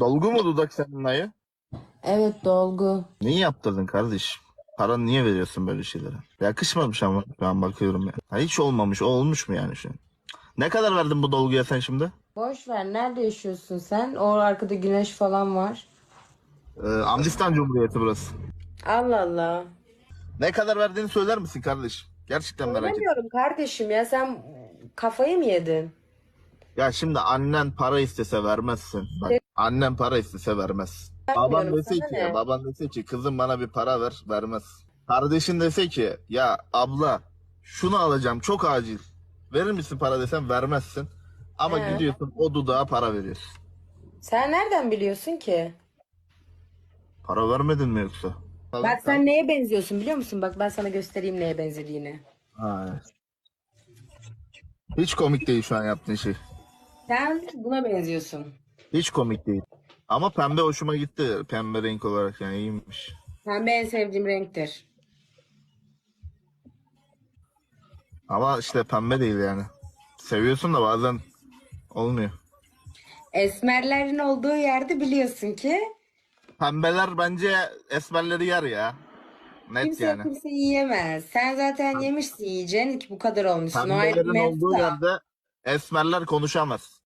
Dolgu mu dudak senin ayı? Evet dolgu. Niye yaptırdın kardeş? Paranı niye veriyorsun böyle şeylere? Yakışmamış ama ben bakıyorum ya. Ha, hiç olmamış. O olmuş mu yani şu an? Ne kadar verdin bu dolguya sen şimdi? Boş ver. Nerede yaşıyorsun sen? O arkada güneş falan var. Ee, Amdistan Cumhuriyeti burası. Allah Allah. Ne kadar verdiğini söyler misin kardeş? Gerçekten merak ettim. Bilmiyorum kardeşim ya sen kafayı mı yedin? Ya şimdi annen para istese vermezsin. Bak annen para istese vermez. Baban Vermiyorum, dese sana ki, ne? baban dese ki kızım bana bir para ver, vermez. Kardeşin dese ki ya abla şunu alacağım çok acil. Verir misin para desem vermezsin. Ama He. gidiyorsun o dudağa para veriyorsun. Sen nereden biliyorsun ki? Para vermedin mi yoksa? Bak sen neye benziyorsun biliyor musun? Bak ben sana göstereyim neye benzediğini. Ha, evet. Hiç komik değil şu an yaptığın şey. Sen buna benziyorsun. Hiç komik değil. Ama pembe hoşuma gitti. Pembe renk olarak yani iyiymiş. Pembe en sevdiğim renktir. Ama işte pembe değil yani. Seviyorsun da bazen olmuyor. Esmerlerin olduğu yerde biliyorsun ki Pembeler bence esmerleri yer ya. Net kimse yani. kimse yiyemez. Sen zaten yemişsin yiyeceğin ki bu kadar olmuşsun. O ayrı Pembelerin olduğu mevzu da. yerde esmerler konuşamaz.